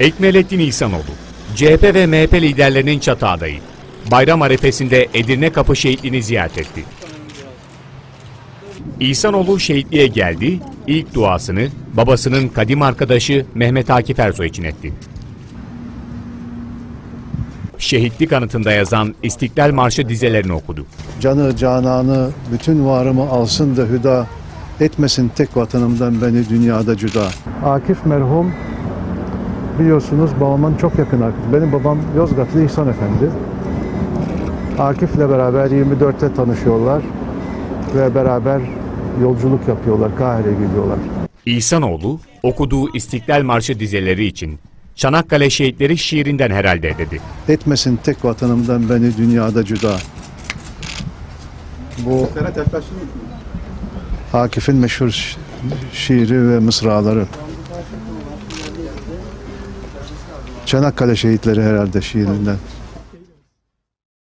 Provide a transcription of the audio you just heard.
Ekmelettin İhsanoğlu, CHP ve MHP liderlerinin çatı adayı. Bayram arefesinde Edirne Kapı şehitliğini ziyaret etti. İhsanoğlu şehitliğe geldi, ilk duasını babasının kadim arkadaşı Mehmet Akif Ersoy için etti. Şehitlik anıtında yazan İstiklal Marşı dizelerini okudu. Canı cananı bütün varımı alsın da hüda etmesin tek vatanımdan beni dünyada cüda. Akif merhum biliyorsunuz babamın çok yakın arkadaşı. Benim babam Yozgatlı İhsan Efendi. Akif'le beraber 24'te tanışıyorlar ve beraber yolculuk yapıyorlar. Kahire'ye gidiyorlar. İhsanoğlu okuduğu İstiklal Marşı dizeleri için Çanakkale Şehitleri şiirinden herhalde dedi. Etmesin tek vatanımdan beni dünyada cüda. Bu Akif'in meşhur şi- şiiri ve mısraları. Çanakkale şehitleri herhalde şiirinden.